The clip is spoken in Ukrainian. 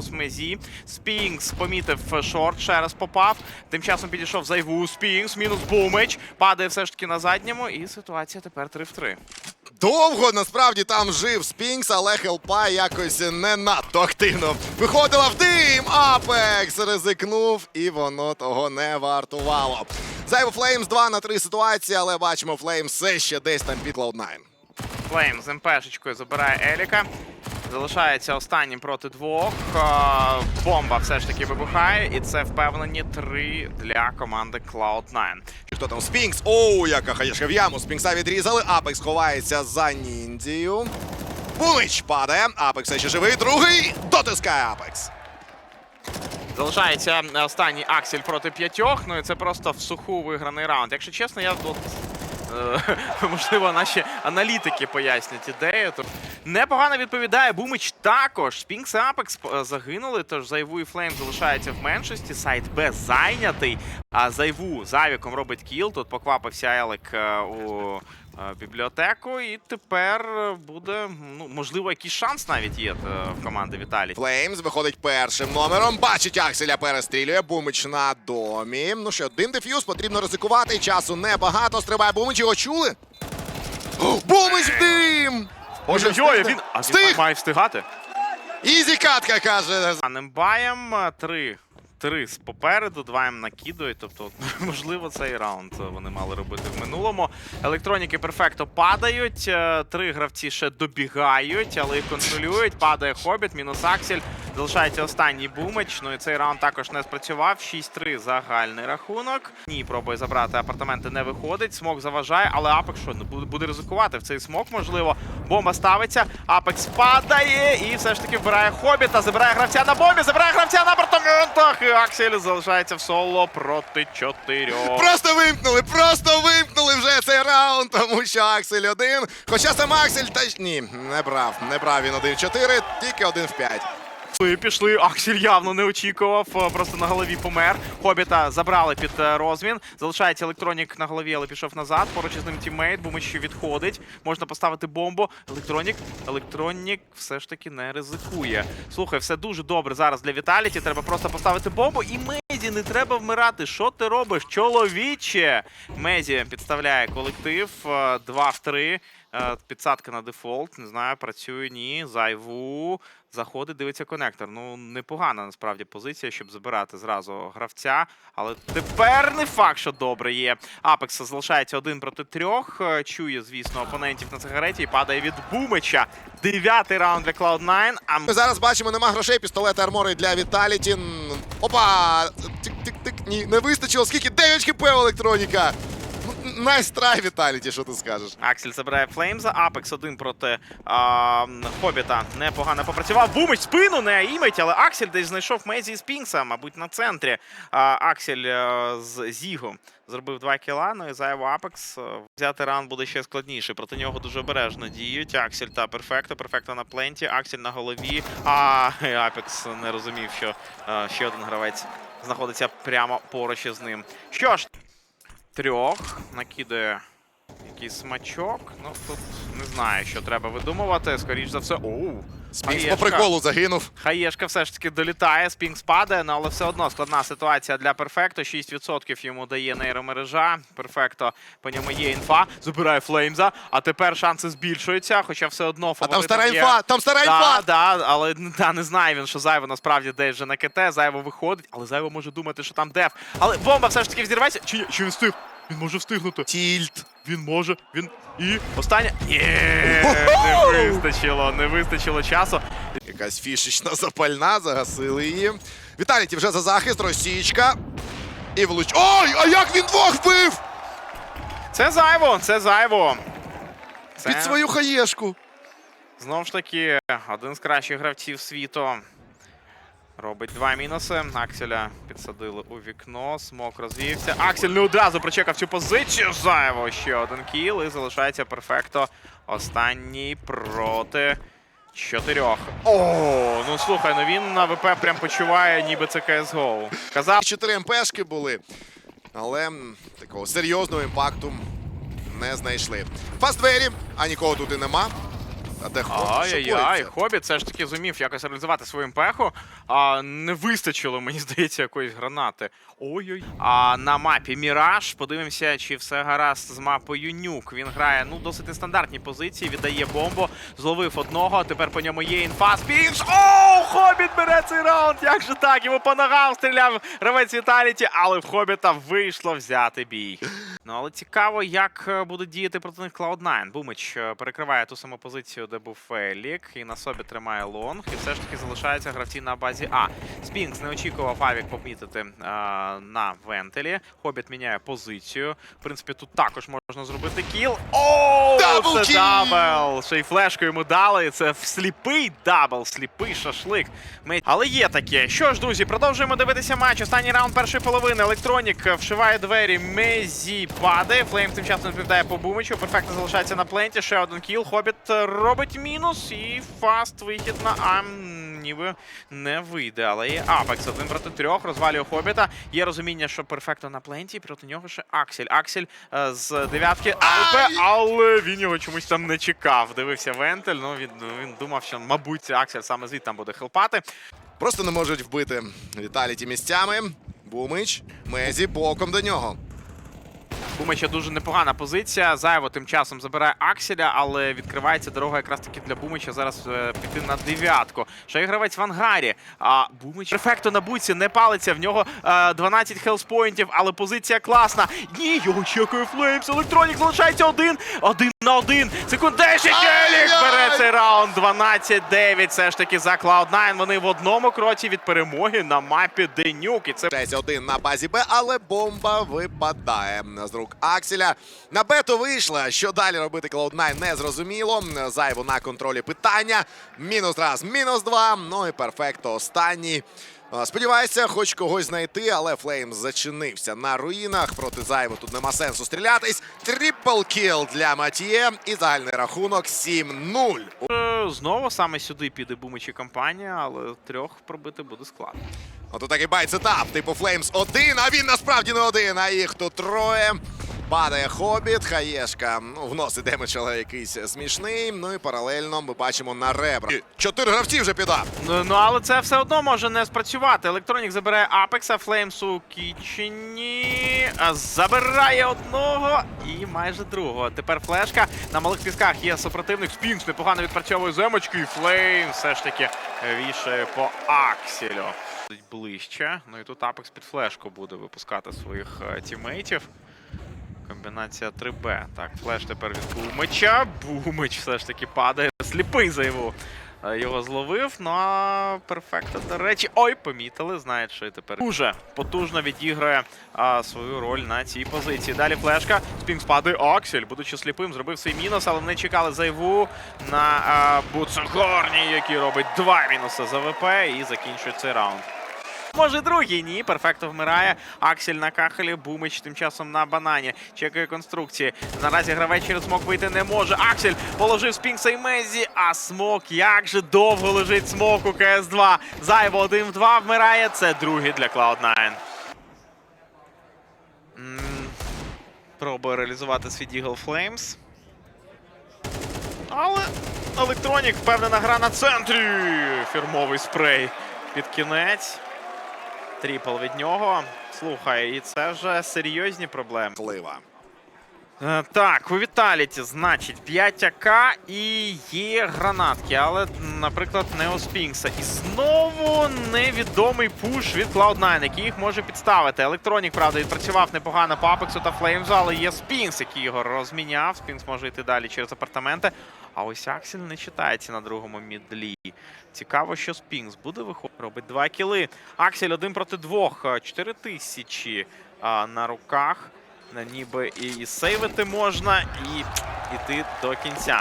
Мезі. Спінкс помітив шорт, ще раз попав. Тим часом підійшов зайву. Спінкс, мінус бумич. Падає все ж таки на задньому. І ситуація тепер 3 в 3. Довго насправді там жив Спінкс, але Хелпа якось не надто активно виходила в дим. Апекс ризикнув, і воно того не вартувало. Зайво Флеймс 2 на 3 ситуації, але бачимо, Флеймс все ще десь там під Cloud9. Флейм з МПшечкою забирає Еліка. Залишається останнім проти двох. Бомба все ж таки вибухає, і це впевнені три для команди Cloud9. Хто там Спінкс? Оу, яка хаєшка в яму. Спінкса відрізали. Апекс ховається за ніндію. Бумич падає. Апекс ще живий. Другий дотискає Апекс. Залишається останній Аксель проти п'ятьох. Ну і це просто в суху виграний раунд. Якщо чесно, я от. Е, Можливо, наші аналітики пояснять ідею. Непогано відповідає. Бумич також. Спінкс і е, загинули, тож Зайву і Флейм залишаються в меншості. Сайт Б зайнятий. А Зайву завіком робить кіл. Тут поквапився Елек е, у бібліотеку. І тепер буде, ну, можливо, якийсь шанс навіть є е, в команди Віталій. Флеймс виходить першим номером. Бачить Акселя, перестрілює. Бумич на домі. Ну що, дим деф'юз, потрібно ризикувати. Часу небагато. Стрибає Бумич, його чули? Бумич в дим! Може, Ой-ой-ой, він, а він має встигати. Ізі катка, каже. Панем баєм е, три. Три з попереду, два їм накидують. Тобто, можливо, цей раунд вони мали робити в минулому. Електроніки перфекто падають. е, Три гравці ще добігають, але їх контролюють. Падає Хобіт, мінус Аксель. Залишається останній бумич. Ну і цей раунд також не спрацював. 6-3 загальний рахунок. Ні, пробує забрати апартаменти, не виходить. Смок заважає, але Апекс що ну, буде- ризикувати в цей смок, можливо. Бомба ставиться. Апекс падає і все ж таки вбирає Хобіта. Забирає гравця на бомбі, забирає гравця на апартаментах. І Аксель залишається в соло проти чотирьох. Просто вимкнули, просто вимкнули вже цей раунд, тому що Аксель один. Хоча сам Аксель та ні, не брав. Не брав він 1-4, тільки 1 в 5. Ми пішли. Аксель явно не очікував. е, Просто на голові помер. Хобіта забрали під е, розмін. Залишається електронік на голові, але пішов назад. Поруч із ним тіммейт, Бумич відходить. Можна поставити бомбу. Електронік. Електронік все ж таки не ризикує. Слухай, все дуже добре зараз для Віталіті. Треба просто поставити бомбу. І Мезі не треба вмирати. Що ти робиш, чоловіче? Мезі підставляє колектив. 2 в 3. Е, Підсадка на дефолт, не знаю, працює ні. Зайву. Заходить, дивиться конектор. Ну, непогана насправді позиція, щоб забирати зразу гравця. Але тепер не факт, що добре є. Апекс залишається один проти трьох. Е, Чує, звісно, опонентів на цигареті і падає від Бумича. Дев'ятий раунд для Cloud9. А Ми зараз бачимо, нема грошей, пістолети армори для Віталіті. Опа! Ні, не вистачило. Скільки? 9 хп електроніка. Ну, Найстрай, Віталіті, що ти скажеш? Аксель забирає Флеймза. Апекс один проти а, Хобіта. Непогано попрацював. Бумич спину не імить, але Аксель десь знайшов Мезі з Пінкса, мабуть, на центрі. А, Аксель е, з Зіго зробив два кіла. Ну і зайво Апекс. Взяти раунд буде ще складніше. Проти нього дуже обережно діють. Аксель та Перфекто. Перфекто на пленті. Аксель на голові. А Апекс не розумів, що е, ще один гравець знаходиться прямо поруч із ним. Що ж, трьох накидає якийсь смачок. Ну тут не знаю, що треба видумувати. Скоріш за все. Оу! Спінкс по приколу загинув. Хаєшка все ж таки долітає, Спінкс падає, ну, але все одно складна ситуація для Перфекто. 6% йому дає нейромережа. Перфекто по ньому є інфа. Забирає Флеймза, а тепер шанси збільшуються, хоча все одно А там фаворитом стара є. інфа! Там стара інфа! да, але та, не знає він, що Зайво насправді десь вже на КТ, Зайво виходить, але Зайво може думати, що там деф. Але бомба все ж таки взірветься. Чи, чи він встиг? Він може встигнути. Тільт. Він може, він і останнє. Ні, не вистачило, не вистачило часу. Якась фішечна запальна, загасили її. Віталіті вже за захист, розсічка. І влуч. Ой, а як він двох вбив? Це зайво, це зайво. Це Під свою хаєшку. знову ж таки один з кращих гравців світу. Робить два мінуси. Акселя підсадили у вікно. Смок розвівся. Аксель не одразу прочекав цю позицію. Зайво ще один кіл. І залишається перфекто. Останній проти чотирьох. О, ну слухай, ну він на ВП прям почуває, ніби це CSGO. Казав, Чотири МПшки були, але такого серйозного імпакту не знайшли. Пас двері, а нікого тут і нема. А де хто Ай-яй-яй? Хобіт все ж таки зумів якось реалізувати свою імпеху. А не вистачило, мені здається, якоїсь гранати. Ой-ой. А на мапі Міраж. Подивимося, чи все гаразд з мапою Нюк. Він грає ну досить нестандартні позиції, віддає бомбу, зловив одного. Тепер по ньому є інфа. Спінш! Оу! Хобіт бере цей раунд! Як же так? Йому по ногам стріляв гравець Віталіті, але в Хобіта вийшло взяти бій. Ну але цікаво, як е, буде діяти проти них Cloud9. Бумич е, перекриває ту саму позицію, де був Фелік, і на собі тримає лонг, і все ж таки залишаються гравці на базі А. Спінкс не очікував Авік помітити е, на вентилі. Хобіт міняє позицію. В принципі, тут також можна зробити кіл. Оу! Дабл Це дабл! Ще й флешку йому дали. Це сліпий дабл, сліпий шашлик. Але є таке. Що ж, друзі, продовжуємо дивитися матч. Останній раунд першої половини. Електронік вшиває двері. Мезі падає. Флейм тим часом відповідає по бумичу. Перфектно залишається на пленті. Ще один кіл. Хобіт е, робить мінус. І фаст вихід на А. Ніби не вийде, але є Апекс. Один проти трьох. Розвалює Хобіта. Є розуміння, що перфектно на пленті. Проти нього ще Аксель. Аксель е, з дев'ятки Ай! але він його чомусь там не чекав. Дивився Вентель. Ну він, він думав, що мабуть Аксель саме звідти там буде хелпати. Просто не можуть вбити Віталіті місцями. Бумич, Мезі боком до нього. Бумича дуже непогана позиція. Зайво тим часом забирає Акселя, але відкривається дорога якраз таки для Бумича зараз е, піти на дев'ятку. Ще гравець в ангарі. А Бумич перфекто на буці не палиться. В нього е, 12 хелспоінтів, але позиція класна. Ні, його чекає Флеймс. Електронік залишається один. Один на один. Секундеші Келік бере цей раунд. 12-9. Все ж таки за Cloud9. Вони в одному кроці від перемоги на мапі Денюк. І це 6-1 на базі Б, але бомба випадає з рук Акселя. На бету вийшла. Що далі робити Cloud9 не зрозуміло. Зайво на контролі питання. Мінус раз, мінус два. Ну і перфекто останній. Сподіваюся, хоч когось знайти, але Флейм зачинився на руїнах. Проти Зайву тут нема сенсу стрілятись. Трипл кіл для Матіє і загальний рахунок 7-0. Е, Знову саме сюди піде бумичі компанія, але трьох пробити буде складно. Ото такий байт-сетап, типу Флеймс один, а він насправді не один, а їх тут троє. Падає Хобіт, Хаєшка ну, вносить демедж, але якийсь смішний. Ну і паралельно ми бачимо на ребра. Чотири гравці вже піда. Ну, ну але це все одно може не спрацювати. Електронік забирає Апекса, Флеймс у Кічені. Забирає одного і майже другого. Тепер флешка. На малих пісках є супротивник. Спінкс непогано відпрацьовує земочки. І Флейм все ж таки вішає по Акселю. Ближче. Ну і тут Апекс під флешку буде випускати своїх е, тімейтів. Комбінація 3Б. Так, флеш тепер від Бумича. Бумич все ж таки падає. Сліпий заяву. Е, Його зловив. Ну а перфекто, до речі. Ой, помітили, знають, що і тепер дуже потужно відіграє а, свою роль на цій позиції. Далі флешка. Спінкс падає. Аксель, будучи сліпим, зробив свій мінус, але не чекали зайву на а, Буцегорні, який робить два мінуси за ВП і закінчує цей раунд. Може, другий ні. Перфекто вмирає. Аксель на кахелі, Бумич тим часом на банані. Чекає конструкції. Наразі гравець через смок вийти не може. Аксель положив Спінкса і Мезі. А смок як же довго лежить смок у КС2. Зайво 1 в 2 вмирає. Це другий для Cloud9. Пробує реалізувати свій Deagle Flames. Але Електронік впевнена гра на центрі. Фірмовий спрей під кінець. Тріпл від нього. Слухай, і це вже серйозні проблеми. Слива. Е, Так, у Віталіті, значить, 5 АК і є гранатки, але, наприклад, не у Спінкса. І знову невідомий пуш від Cloud9, який їх може підставити. Електронік, правда, відпрацював непогано по Апексу та Флеймзу, але є Спінкс, який його розміняв. Спінкс може йти далі через апартаменти. А ось Аксель не читається на другому мідлі. Цікаво, що Спінкс буде виходити. Робить два кіли. Аксель один проти двох. Е, 4 тисячі на руках. Ніби і сейвити можна, і йти до кінця.